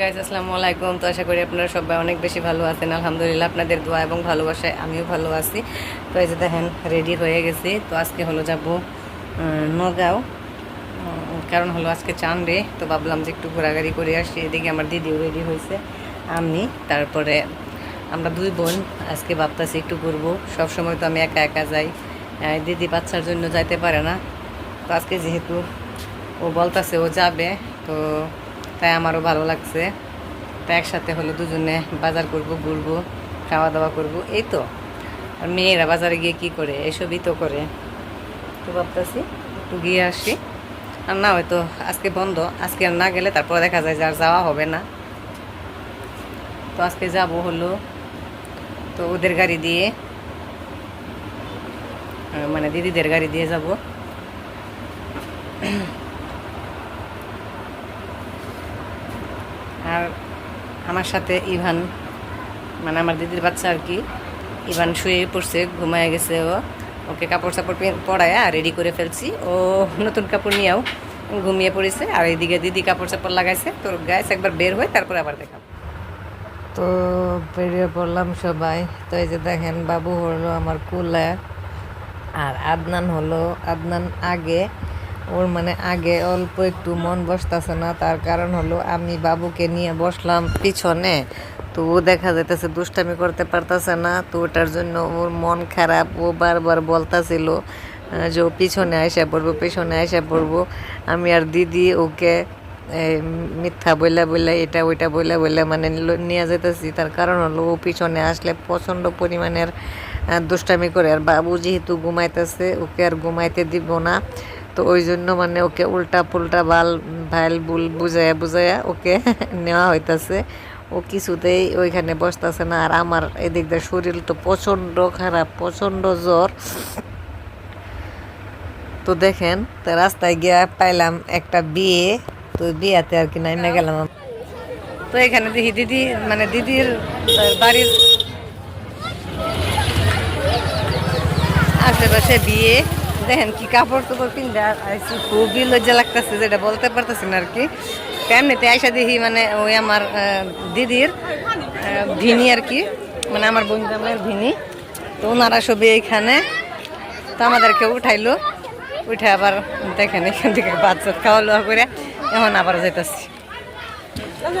Guys আসসালামু আলাইকুম। তো আশা করি আপনারা সবাই অনেক বেশি ভালো আছেন। আলহামদুলিল্লাহ, আপনাদের দোয়া এবং ভালোবাসায় আমিও ভালো আছি। তো এই যে দেখেন রেডি হয়ে গেছি। তো আজকে হলো যাব নগাঁও। কারণ হলো আজকে চান রে তো ভাবলাম যে একটু ঘোরাঘুরি করে আসি। এদিকে আমার দিদিও রেডি হয়েছে, আমি, তারপরে আমরা দুই বোন আজকে ভাবতেছি একটু ঘুরবো। সবসময় তো আমি একা একা যাই। দিদি বাচ্চার জন্য যাইতে পারে না। তো আজকে যেহেতু ও বলতাছে ও যাবে, তো তাই আমারও ভালো লাগছে। তাই একসাথে হলো দুজনে বাজার করব, ঘুরবো খাওয়া দাওয়া করব। এই তো। আর মেয়েরা বাজারে গিয়ে কি করে? এসবই তো করে। তো ভাবতেছি একটু গিয়ে আসি। আর না, হয়তো আজকে বন্ধ। আজকে আর না গেলে তারপর দেখা যায় যে আর যাওয়া হবে না। তো আজকে যাব হলো তো ওদের গাড়ি দিয়ে। মানে দিদিদের গাড়ি দিয়ে যাব আর আমার সাথে ইভান মানে আমার দিদির বাচ্চা আর কি, ইভান শুয়ে পড়ছে, ঘুমায় গেছে ও। ওকে কাপড় চাপড় পরায় রেডি করে ফেলছি। ও নতুন কাপড় নিয়েও ঘুমিয়ে পড়েছে। আর এইদিকে দিদি কাপড় চাপড় লাগাইছে। তোর গায়ে একবার বের হয় তারপরে আবার দেখাবো। তো বেরিয়ে পড়লাম সবাই। তো এই যে দেখেন, বাবু হলো আমার কুলা আর আদনান হলো, আদনান আগে। ওর মানে আগে অল্প একটু মন বসতেছে না, তার কারণ হলো আমি বাবুকে নিয়ে বসলাম পিছনে। তো ও দেখা যাইতেছে দুষ্টামি করতে পারতেছে না, তো ওটার জন্য ওর মন খারাপ। ও বারবার বলতাছিল যে ও পিছনে আইসা পড়ব, পিছনে আইসা পড়ব। আমি আর দিদি ওকে মিথ্যা বইলা বইলা, এটা ওইটা বইলা বইলা মানে নিয়ে যেতেছি তার কারণ হলো ও পিছনে আসলে প্রচণ্ড পরিমাণের দুষ্টামি করে। আর বাবু যেহেতু ঘুমাইতেছে, ওকে আর ঘুমাইতে দিব না। তো ওই জন্য মানে ওকে উল্টা পুল্টা বাল, ভাইল বুল বুঝাইয়া বুঝাইয়া ওকে নেওয়া হইতাছে। ও কিছুতেই ওইখানে বসতেছে না। আর আমার এদিক দিয়ে শরীর তো প্রচণ্ড খারাপ, প্রচণ্ড জ্বর। তো দেখেন, তো রাস্তায় গিয়া পাইলাম একটা বিয়ে। তো বিয়াতে আর কি নাইমে গেলাম তো এখানে দেখি দিদি মানে দিদির বাড়ির আশেপাশে বিয়ে। দেখেন কি কাপড় তোপড় কিনতে আইসি খুবই লজ্জা লাগতেছে যেটা বলতে পারতেছি না আর কি। এমনিতে আইসা দেখি মানে ওই আমার দিদির ভিনি আর কি মানে আমার বোন জামাইয়ের ভিনি। তো ওনারা সবই এইখানে তো আমাদেরকে উঠাইলো উঠে আবার দেখেন এখান থেকে ভাত সাত খাওয়া লোয়া করে এখন আবার যাইতাছি। Ano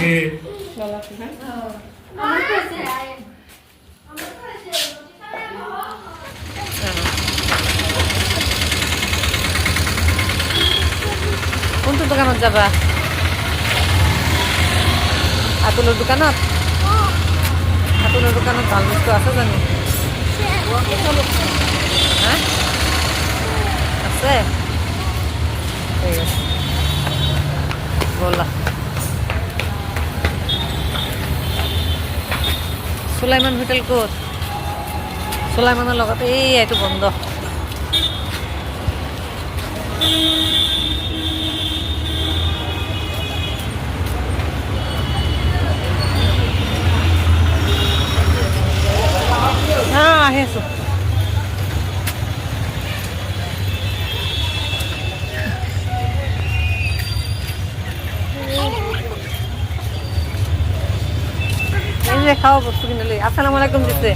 ay? Apa kasi? কোনটো দোকানত যাবা আতুলৰ দোকানত আতুলৰ দোকানত ভাল বস্তু আছে জানো হা আছে ব'লা চুলাইমান হোটেল ক'ত চুলাইমানৰ লগত এই এইটো বন্ধ। খাওয়া বস্তু কিনে লই। আসসালামু আলাইকুম দিতে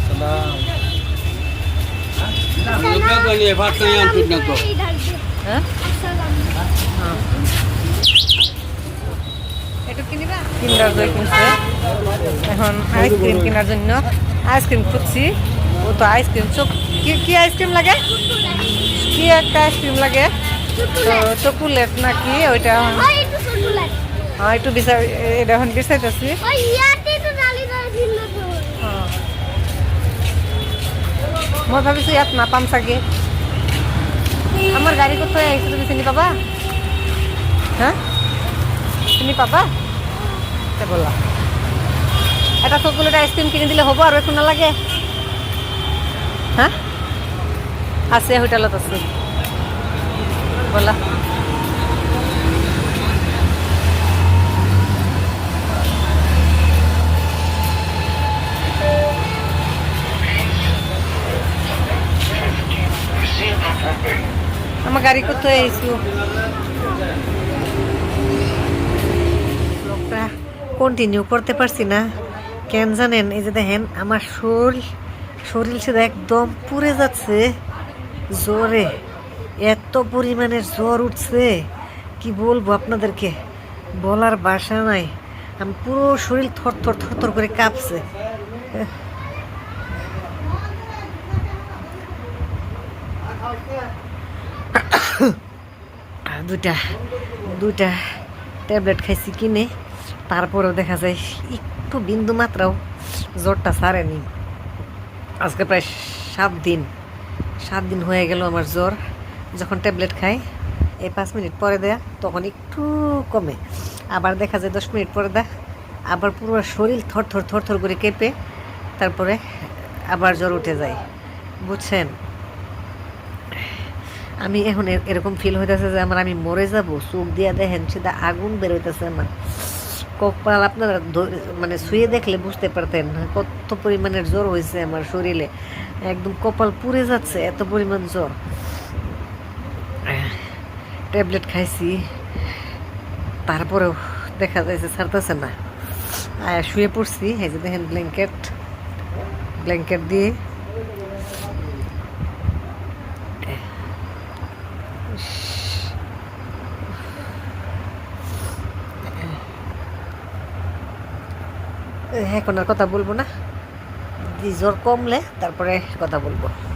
হ্যাঁ? কিন্ডার জয় কিনছে। এখন আইসক্রিম কেনার জন্য আইসক্রিম খুঁজছি। ও তো আইসক্রিম চোখ কি কি আইসক্রিম লাগে? কি একটা আইসক্রিম লাগে? তো চকোলেট নাকি? ওইটা. হ্যাঁ একটু বিচার এটা এখন বিচাইতেছি ওই ইয়াতে তো ডালি ডালি ছিল তো মই ভাবিছোঁ ইয়াত নাপাম চাগে। আমাৰ গাড়ী ক'ত থৈ আহিছোঁ তুমি চিনি পাবা? হা? চিনি পাবা? ব'লা। এটা চকলেট আইচক্ৰীম কিনি দিলে হ'ব আৰু একো নালাগে। হা? আছে, হোটেলত আছে। ব'লা। গাড়ি করতে আইসু কন্টিনিউ করতে পারছি না। কেন জানেন, এই যে দেখেন, আমার শরীর শরীর সেটা একদম পুড়ে যাচ্ছে। জ্বরে এত পরিমাণের জ্বর উঠছে। কি বলব আপনাদেরকে? বলার বাসা নাই। আমি পুরো শরীর থর থর থর থর করে কাঁপছে। দুইটা দুটা ট্যাবলেট খাইছি কিনে, তারপরেও দেখা যায় একটু বিন্দু মাত্রাও জ্বরটা সারেনি আজকে প্রায় সাত দিন সাত দিন হয়ে গেল আমার জ্বর। যখন ট্যাবলেট খাই, এই পাঁচ মিনিট পরে দেয়া, তখন একটু কমে। আবার দেখা যায় দশ মিনিট পরে দেয়, আবার পুরো শরীর থর থর থর থর করে কেঁপে, তারপরে আবার জ্বর উঠে যায়। বুঝছেন? আমি এখন এরকম ফিল হইতেছে যে আমার আমি মরে যাব, চোখ দিয়া দেখেন সেটা আগুন বেরোইতেছে আমার। কপাল আপনারা মানে শুয়ে দেখলে বুঝতে পারতেন কত পরিমাণের জ্বর হয়েছে আমার শরীরে। একদম কপাল পুড়ে যাচ্ছে, এত পরিমাণ জ্বর। ট্যাবলেট খাইছি, তারপরেও দেখা যাচ্ছে ছাড়তেছে না। শুয়ে পড়ছি, এই যে দেখেন ব্ল্যাঙ্কেট। ব্ল্যাঙ্কেট দিয়ে এখন আর কথা বলব না। জ্বর কমলে তারপরে কথা বলব।